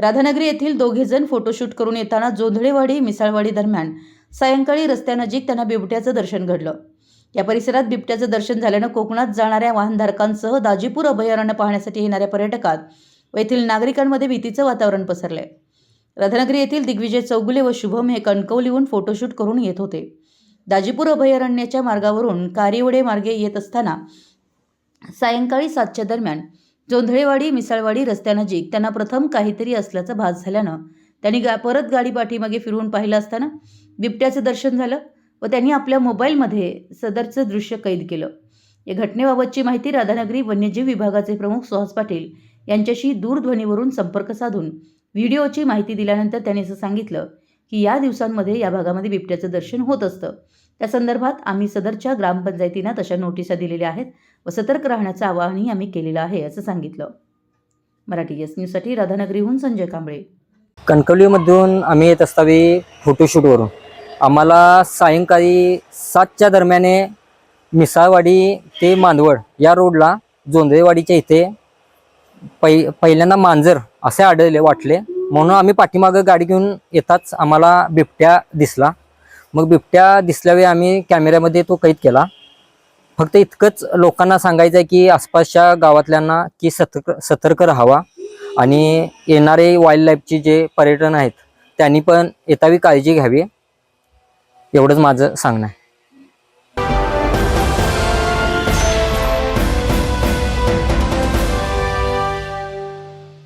राधानगरी येथील दोघेजण फोटोशूट करून येताना जोंधळेवाडी मिसाळवाडी दरम्यान सायंकाळी रस्त्यानजीक त्यांना बिबट्याचं दर्शन घडलं. या परिसरात बिबट्याचं दर्शन झाल्यानं कोकणात जाणाऱ्या वाहनधारकांसह दाजीपूर अभयारण्य पाहण्यासाठी येणाऱ्या पर्यटकात व येथील नागरिकांमध्ये भीतीचं वातावरण पसरलंय. राधानगरी येथील दिग्विजय चौगुले व शुभम हे कणकवलीहून फोटोशूट करून येत होते. दाजीपूर अभयारण्याच्या मार्गावरून कारिवडे मार्गे येत असताना सायंकाळी सातच्या दरम्यान जोंधळेवाडी मिसाळवाडी रस्त्यानजीक त्यांना प्रथम काहीतरी असल्याचा भास झाल्यानं त्यांनी गा परत गाडी पाठीमागे फिरवून पाहिलं असताना बिबट्याचं दर्शन झालं व त्यांनी आपल्या मोबाईलमध्ये सदरचं दृश्य कैद केलं. या घटनेबाबतची माहिती राधानगरी वन्यजीव विभागाचे प्रमुख सुहास पाटील यांच्याशी दूरध्वनीवरून संपर्क साधून व्हिडिओची माहिती दिल्यानंतर त्यांनी असं सांगितलं की या दिवसांमध्ये या भागामध्ये बिबट्याचं दर्शन होत असतं. त्या संदर्भात आम्ही सदरच्या ग्रामपंचायतींना तशा नोटिसा दिलेल्या आहेत व सतर्क राहण्याचं आवाहनही आम्ही केलेलं आहे असं सांगितलं. मराठी एस न्यूजसाठी राधानगरीहून संजय कांबळे. कणकवलीमधून आम्ही येत असतावी फोटोशूटवरून आम्हाला सायंकाळी सातच्या दरम्याने मिसाळवाडी ते मांदवड या रोडला जोंधळेवाडीच्या इथे पै पहिल्यांदा मांजर असे आढळले वाटले. म्हणून आम्ही पाठीमागं गाडी घेऊन येताच आम्हाला बिबट्या दिसला. मग बिबट्या दिसल्यावेळी आम्ही कॅमेऱ्यामध्ये तो कैद केला. फक्त इतकंच लोकांना सांगायचं आहे की आसपासच्या गावातल्यांना की सतर्क सतर्क राहावा. आणि येणारे वाईल्ड लाईफचे जे पर्यटन आहेत त्यांनी पण येतावी काळजी घ्यावी. एवढंच माझं सांगणं आहे.